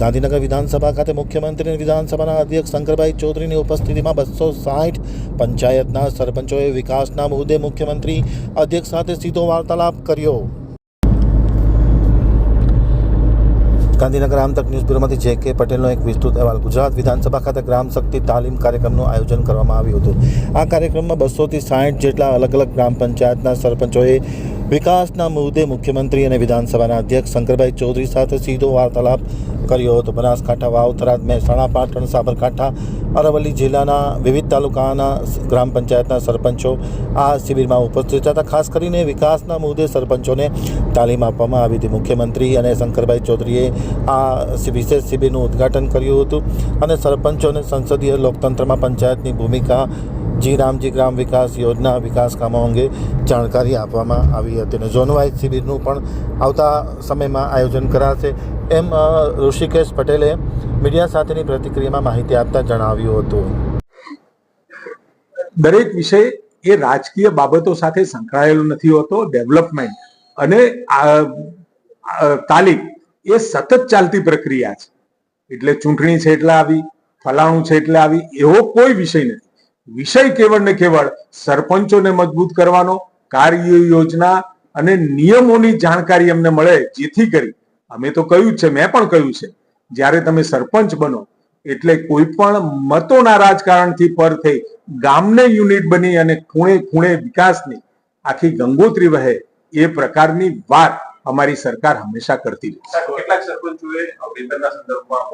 ગાંધીનગર વિધાનસભા ખાતે મુખ્યમંત્રી વિધાનસભાના અધ્યક્ષ શંકરભાઈ ચૌધરીની ઉપસ્થિતિમાં બસો સાઠ પંચાયતના સરપંચોએ વિકાસના મુદ્દે મુખ્યમંત્રી અધ્યક્ષ સાથે સીધો વાર્તાલાપ કર્યો. ગાંધીનગર આમતક ન્યૂઝ બ્યુરોમાંથી જે કે પટેલનો એક વિસ્તૃત અહેવાલ. ગુજરાત વિધાનસભા ખાતે ગ્રામ શક્તિ તાલીમ કાર્યક્રમનું આયોજન કરવામાં આવ્યું હતું. આ કાર્યક્રમમાં બસોથી સાઠ જેટલા અલગ અલગ ગ્રામ પંચાયતના સરપંચોએ વિકાસના મુદ્દે મુખ્યમંત્રી અને વિધાનસભાના અધ્યક્ષ શંકરભાઈ ચૌધરી સાથે સીધો વાર્તાલાપ કર્યો હતો. બનાસકાંઠા વાવ થરાદ મહેસાણા, પાટણ, સાબરકાંઠા, અરવલ્લી જિલ્લાના વિવિધ તાલુકાના ગ્રામ પંચાયતના સરપંચો આ શિબિરમાં ઉપસ્થિત હતા. ખાસ કરીને વિકાસના મુદ્દે સરપંચોને તાલીમ આપવામાં આવી હતી. મુખ્યમંત્રી અને શંકરભાઈ ચૌધરીએ આ વિશેષ શિબિરનું ઉદ્ઘાટન કર્યું હતું અને સરપંચોને સંસદીય લોકતંત્રમાં પંચાયતની ભૂમિકા જી રામજી ગ્રામ વિકાસ યોજના વિકાસ કામો અંગે જાણકારી આપવામાં આવી હતી અને ઝોનવાઇઝ શિબિરનું પણ આવતા સમયમાં આયોજન કરાશે એમ ઋષિકેશ પટેલે મીડિયા સાથેની પ્રતિક્રિયામાં માહિતી આપતા જણાવ્યું હતું. દરેક વિષય એ રાજકીય બાબતો સાથે સંકળાયેલો નથી હોતો, ડેવલપમેન્ટ અને તાલીમ એ સતત ચાલતી પ્રક્રિયા છે. એટલે ચૂંટણી છે એટલે આવી, ફલાણું છે એટલે આવી, એવો કોઈ વિષય નથી. વિષય કેવળ ને કેવળ સરપંચોને મજબૂત કરવાનો, કાર્ય યોજના અને નિયમોની જાણકારી અમને મળે જેથી કરી. અમે તો કહ્યું છે, મેં પણ કહ્યું છે, જ્યારે તમે સરપંચ બનો, એટલે કોઈ પણ મતોના રાજકારણથી પર થઈ, ગામને યુનિટ બની અને ખૂણે ખૂણે વિકાસની આખી ગંગોત્રી વહે એ પ્રકારની વાત અમારી સરકાર હંમેશા કરતી રહી કેટલાક સરપંચોએ વેતનના સંદર્ભમાં